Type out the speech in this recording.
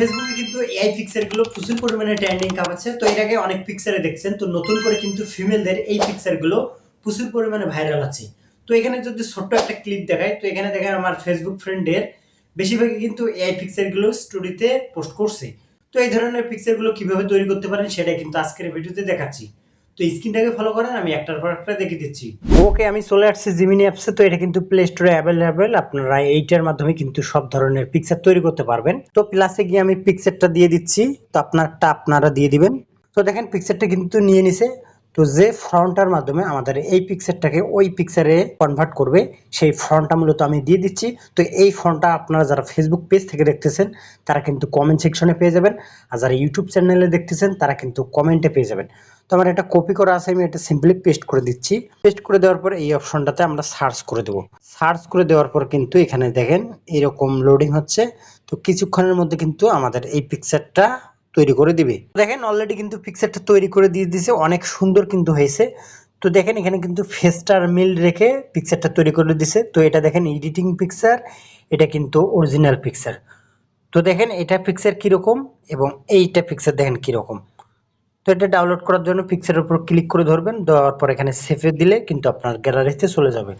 ফেসবুকে কিন্তু এআই পিকচারগুলো প্রচুর পরিমাণে ট্রেন্ডিং কামাচ্ছে তো এর আগে অনেক পিকচারে দেখছেন। তো নতুন করে কিন্তু ফিমেলদের এই পিকচারগুলো প্রচুর পরিমাণে ভাইরাল আছে। তো এখানে যদি ছোট্ট একটা ক্লিপ দেখায় তো এখানে দেখেন আমার ফেসবুক ফ্রেন্ডের বেশিরভাগই কিন্তু এআই পিকচারগুলো স্টোরিতে পোস্ট করছে। তো এই ধরনের পিকচারগুলো কীভাবে তৈরি করতে পারেন সেটা কিন্তু আজকের ভিডিওতে দেখাচ্ছি। তো স্ক্রিনটাকে ফলো করেন, আমি একটার পর একটা দেখে দিচ্ছি। ওকে, আমি চলে আসছি জিমিনি অ্যাপসে তো এটা কিন্তু প্লে স্টোরে অ্যাভেলেবেল আপনারা এইটার মাধ্যমে কিন্তু সব ধরনের পিকচার তৈরি করতে পারবেন। তো প্লাসে গিয়ে আমি পিকচারটা দিয়ে দিচ্ছি। তো আপনারটা আপনারা দিয়ে দিবেন। তো দেখেন পিকচারটা কিন্তু নিয়ে নিছে। তো যে ফ্রন্টটার মাধ্যমে আমাদের এই পিকচারটাকে ওই পিকচারে কনভার্ট করবে, সেই ফ্রন্টটা মূলত আমি দিয়ে দিচ্ছি। তো এই ফ্রন্টটা আপনারা যারা ফেসবুক পেজ থেকে দেখতেছেন, তারা কিন্তু কমেন্ট সেকশনে পেয়ে যাবেন। আর যারা ইউটিউব চ্যানেলে দেখতেছেন, তারা কিন্তু কমেন্টে পেয়ে যাবেন। তো আমার এটা কপি করা আছে, আমি এটা সিম্পলি পেস্ট করে দিচ্ছি। পেস্ট করে দেওয়ার পর এই অপশনটাতে আমরা সার্চ করে দেবো। সার্চ করে দেওয়ার পর কিন্তু এখানে দেখেন, এরকম লোডিং হচ্ছে। তো কিছুক্ষণের মধ্যে কিন্তু আমাদের এই পিকচারটা তৈরি করে দিবে। দেখেন অলরেডি কিন্তু পিকচারটা তৈরি করে দিয়ে দিয়েছে অনেক সুন্দর কিন্তু হয়েছে। তো দেখেন এখানে কিন্তু ফেস্টার মিল রেখে পিকচারটা তৈরি করে দিছে। তো এটা দেখেন এডিটিং পিকচার এটা কিন্তু অরিজিনাল পিকচার তো দেখেন এটা পিকচার কীরকম এবং এইটা পিকচার দেখেন কীরকম। তো এটা ডাউনলোড করার জন্য পিকচারের উপর ক্লিক করে ধরবেন, দেওয়ার পর এখানে সেভে দিলে কিন্তু আপনার গ্যালারিতে চলে যাবে।